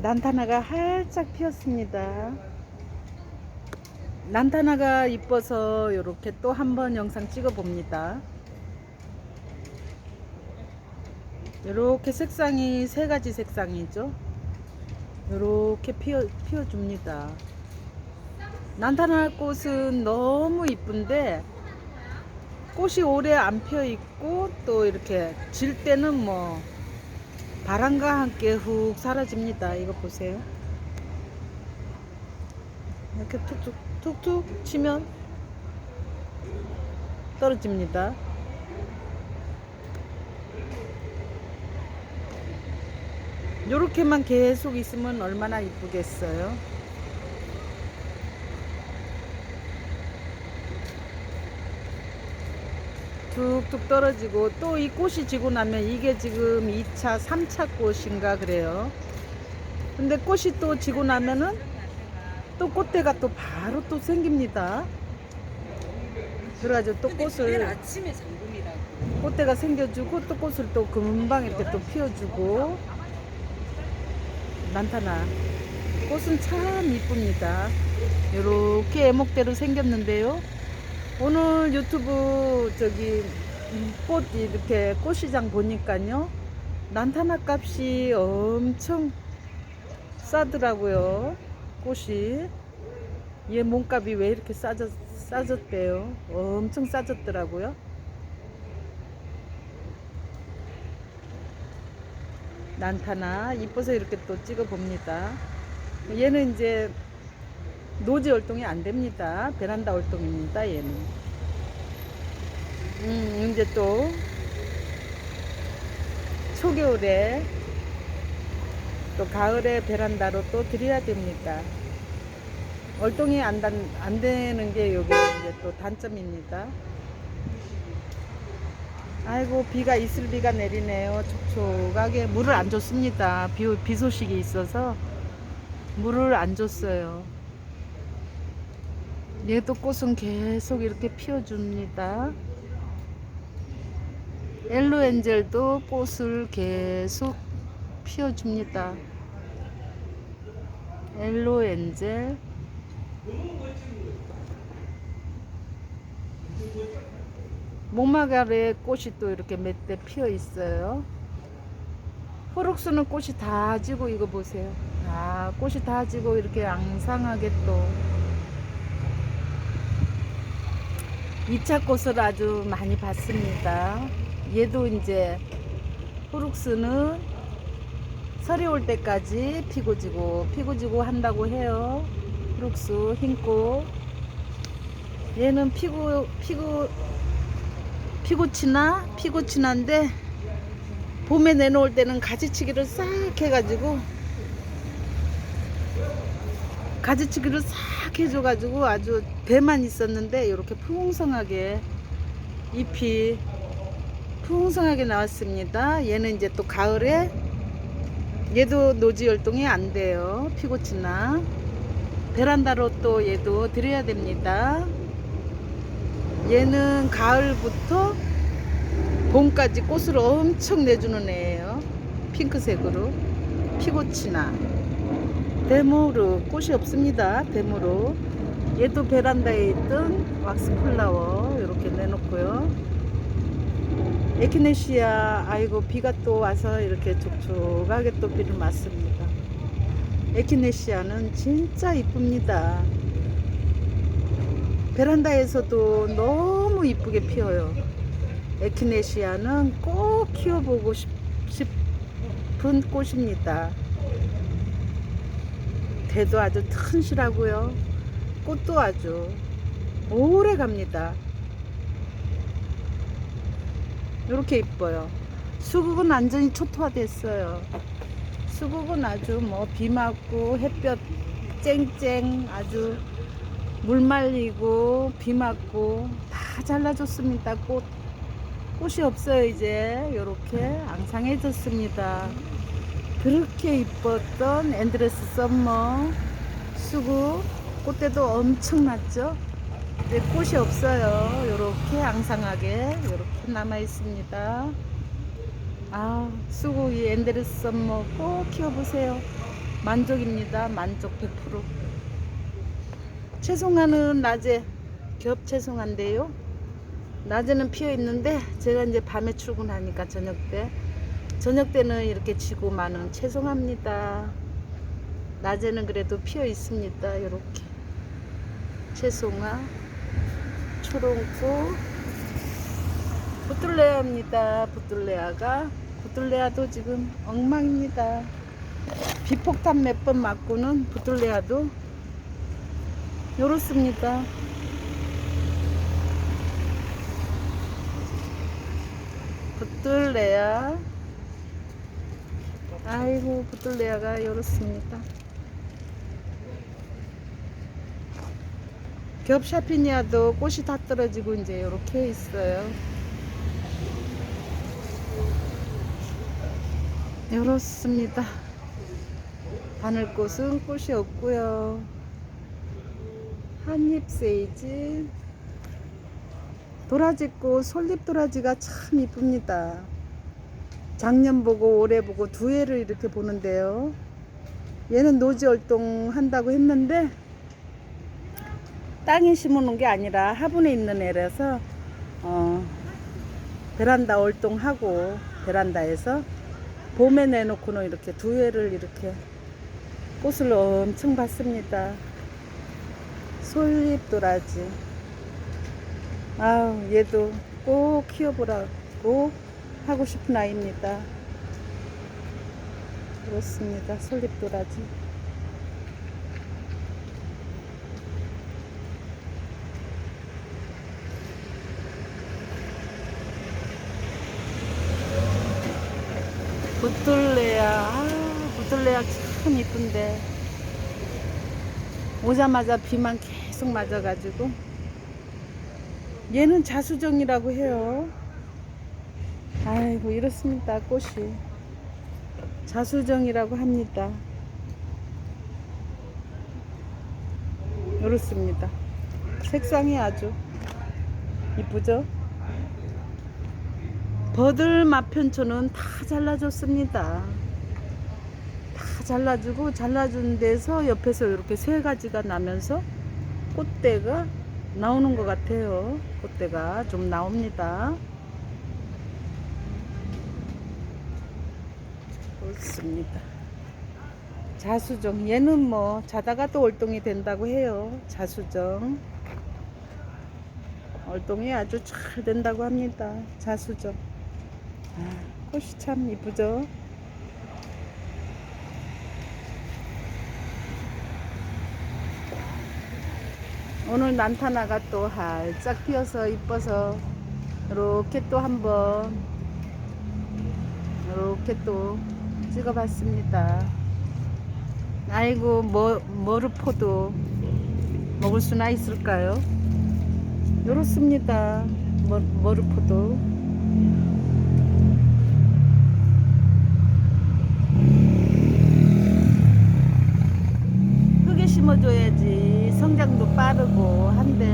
난타나가 활짝 피었습니다. 난타나가 이뻐서 이렇게 또 한 번 영상 찍어 봅니다. 이렇게 색상이 세 가지 색상이죠. 이렇게 피어, 피어줍니다. 난타나 꽃은 너무 이쁜데 꽃이 오래 안 피어 있고 또 이렇게 질 때는 뭐 바람과 함께 훅 사라집니다. 이거 보세요. 이렇게 툭툭 툭툭 치면 떨어집니다. 요렇게만 계속 있으면 얼마나 이쁘겠어요. 툭툭 떨어지고 또 이 꽃이 지고 나면 이게 지금 2차, 3차 꽃인가 그래요. 근데 꽃이 또 지고 나면은 또 꽃대가 또 바로 또 생깁니다. 그래가지고 또 꽃을 아침에 잠금이라고. 꽃대가 생겨주고 또 꽃을 또 금방 이렇게 또 피워주고 많다나 꽃은 참 이쁩니다. 이렇게 애목대로 생겼는데요. 오늘 유튜브 저기 음, 꽃 이렇게 꽃시장 보니까요. 난타나 값이 엄청 싸더라고요. 꽃이. 얘 몸값이 왜 이렇게 싸졌, 싸졌대요. 엄청 싸졌더라고요. 난타나 이뻐서 이렇게 또 찍어 봅니다. 얘는 이제 노지 활동이 안 됩니다. 베란다 활동입니다. 얘는. 음, 이제 또 초겨울에 또 가을에 베란다로 또 드려야 됩니다. 월동이 안, 단, 안 되는 게 여기 이제 또 단점입니다. 아이고 비가 있을 비가 내리네요. 촉촉하게 물을 안 줬습니다. 비, 비 소식이 있어서 물을 안 줬어요. 얘도 꽃은 계속 이렇게 피워줍니다. 엘로 엔젤도 꽃을 계속 피워줍니다. 엘로 엔젤 목마가래 꽃이 또 이렇게 몇 대 피어 있어요. 호록수는 꽃이 다 지고 이거 보세요. 아, 꽃이 다 지고 이렇게 앙상하게 또 2차 꽃을 아주 많이 봤습니다. 얘도 이제 호록수는 설이 올 때까지 피고 지고 피고 지고 한다고 해요. 호록수 흰꽃 얘는 피고 피고 피고치나 피고치나인데 봄에 내놓을 때는 가지치기를 싹 해가지고 가지치기를 싹 해줘가지고 아주 배만 있었는데 이렇게 풍성하게 잎이 풍성하게 나왔습니다. 얘는 이제 또 가을에 얘도 노지 활동이 안 돼요. 피고치나 베란다로 또 얘도 드려야 됩니다. 얘는 가을부터 봄까지 꽃을 엄청 내주는 애예요. 핑크색으로 피고치나 데모르 꽃이 없습니다. 데모르 얘도 베란다에 있던 왁스 플라워 이렇게 내놓고요. 에키네시아 아이고 비가 또 와서 이렇게 촉촉하게 또 비를 맞습니다. 에키네시아는 진짜 이쁩니다. 베란다에서도 너무 이쁘게 피어요. 에키네시아는 꼭 키워보고 싶, 싶은 꽃입니다. 대도 아주 튼실하고요. 꽃도 아주 오래 갑니다. 이렇게 이뻐요. 수국은 완전히 초토화됐어요. 수국은 아주 뭐 비 맞고 햇볕 쨍쨍 아주 물 말리고 비 맞고 다 잘라줬습니다. 꽃 꽃이 없어요 이제 이렇게 앙상해졌습니다. 그렇게 이뻤던 엔드레스 썸머 수국 꽃대도 엄청났죠. 이제 꽃이 없어요. 이렇게 앙상하게 이렇게 남아 있습니다. 아 수국이 엔드레스 썸머 꼭 키워보세요. 만족입니다. 만족 100%. 채송화는 낮에 겹 채송화인데요. 낮에는 피어 있는데 제가 이제 밤에 출근하니까 저녁 때 저녁 때는 이렇게 지고 많은 채송합니다. 낮에는 그래도 피어 있습니다. 이렇게 채송화, 초롱꽃, 부들레아입니다. 부들레아가 부들레아도 지금 엉망입니다. 비폭탄 몇 번 맞고는 부들레아도 요렇습니다. 부들레아 아이고 부들레아가 요렇습니다. 겹샤피니아도 꽃이 다 떨어지고 이제 요렇게 있어요. 요렇습니다. 바늘꽃은 꽃이 없고요. 한잎 세이지 도라지꽃 솔잎 도라지가 참 이쁩니다. 작년 보고 올해 보고 두 해를 이렇게 보는데요. 얘는 노지 활동 한다고 했는데 땅에 심어놓은 게 아니라 화분에 있는 애라서 어, 베란다 활동하고 베란다에서 봄에 내놓고는 이렇게 두 해를 이렇게 꽃을 엄청 봤습니다. 솔잎 도라지. 아우, 얘도 꼭 키워보라고 하고 싶은 아이입니다. 그렇습니다. 솔잎 도라지. 부들레아, 아, 부들레아 참 이쁜데. 오자마자 비만 계속 맞아가지고. 얘는 자수정이라고 해요. 아이고, 이렇습니다, 꽃이. 자수정이라고 합니다. 이렇습니다. 색상이 아주 이쁘죠? 버들 마편초는 다 잘라줬습니다. 다 잘라주고 잘라준 데서 옆에서 이렇게 세 가지가 나면서 꽃대가 나오는 것 같아요. 꽃대가 좀 나옵니다. 그렇습니다. 자수정 얘는 뭐 자다가 또 월동이 된다고 해요. 자수정 월동이 아주 잘 된다고 합니다. 자수정 아, 꽃이 참 이쁘죠. 오늘 난타나가 또 활짝 피어서 이뻐서 이렇게 또 한번 이렇게 또 찍어봤습니다. 아이고 뭐 머루포도 먹을 수나 있을까요? 요렇습니다. 머, 머루포도 심어줘야지 성장도 빠르고 한데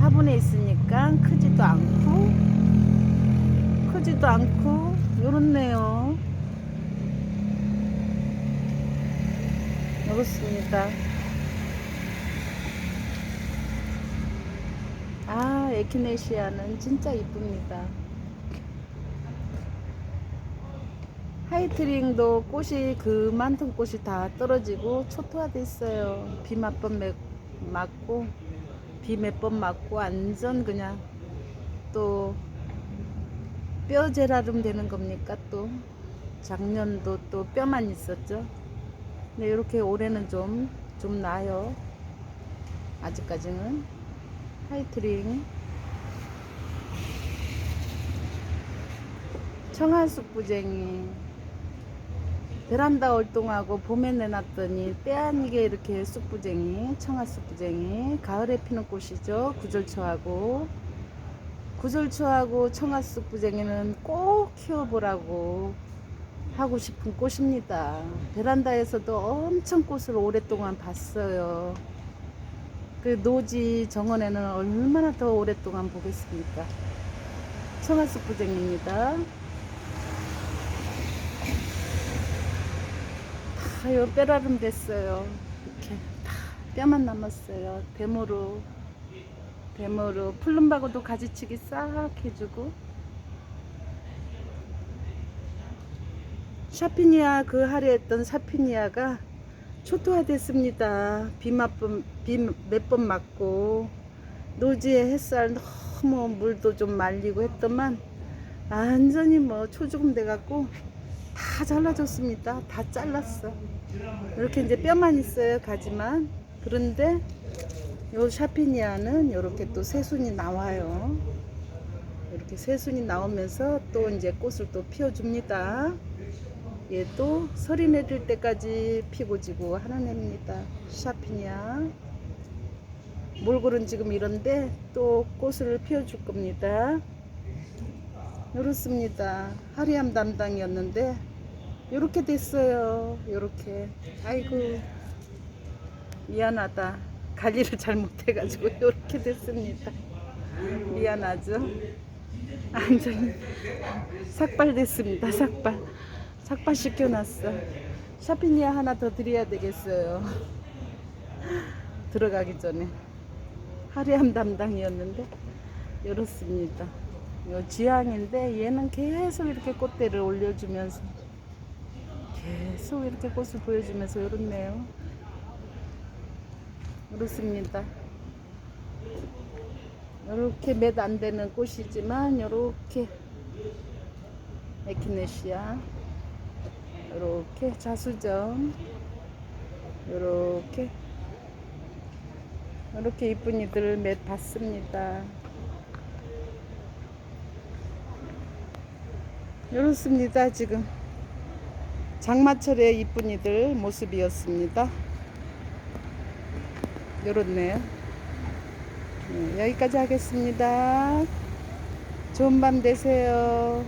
화분에 있으니까 크지도 않고 크지도 않고 요렇네요. 요렇습니다. 아, 에키네시아는 진짜 이쁩니다. 하이트링도 꽃이 그만큼 꽃이 다 떨어지고 초토화돼 있어요. 비 몇 번 맞고 비 몇 번 맞고 완전 그냥 또 뼈 제라름 되는 겁니까 또 작년도 또 뼈만 있었죠. 근데 이렇게 올해는 좀좀 나아요. 아직까지는 하이트링 청한쑥부쟁이 베란다 활동하고 봄에 내놨더니 때아니게 이렇게 쑥부쟁이 청아 쑥부쟁이 가을에 피는 꽃이죠. 구절초하고. 구절초하고 청아 쑥부쟁이는 꼭 키워보라고 하고 싶은 꽃입니다. 베란다에서도 엄청 꽃을 오랫동안 봤어요. 그 노지 정원에는 얼마나 더 오랫동안 보겠습니까? 청아쑥 부쟁입니다 요 뼈라름 됐어요. 이렇게 다 뼈만 남았어요. 데모로 데모로 풀름바고도 가지치기 싹 해주고 샤피니아 그 할애했던 샤피니아가 초토화됐습니다. 비 몇 번 맞고 노지에 햇살 너무 물도 좀 말리고 했더만 완전히 뭐 초죽음 돼갖고 다 잘라줬습니다. 다 잘랐어. 이렇게 이제 뼈만 있어요. 가지만. 그런데 요 샤피니아는 이렇게 또 새순이 나와요. 이렇게 새순이 나오면서 또 이제 꽃을 또 피워줍니다. 얘도 설이 내릴 때까지 피고 지고 하는 애입니다. 샤피니아. 몰골은 지금 이런데 또 꽃을 피워줄 겁니다. 이렇습니다. 하리암 담당이었는데 이렇게 됐어요. 이렇게. 아이고 미안하다. 관리를 잘 못해가지고 이렇게 됐습니다. 미안하죠. 완전히 삭발됐습니다. 삭발. 삭발 시켜놨어. 샤피니아 하나 더 드려야 되겠어요. 들어가기 전에. 하리암 담당이었는데 이렇습니다. 요 지향인데 얘는 계속 이렇게 꽃대를 올려주면서 계속 이렇게 꽃을 보여주면서 이렇네요. 이렇습니다. 이렇게 몇 안 되는 꽃이지만 이렇게 에키네시아 이렇게 자수정 이렇게 이렇게 이쁜이들 몇 봤습니다. 이렇습니다. 지금 장마철의 이쁜이들 모습이었습니다. 이렇네요. 네, 여기까지 하겠습니다. 좋은 밤 되세요.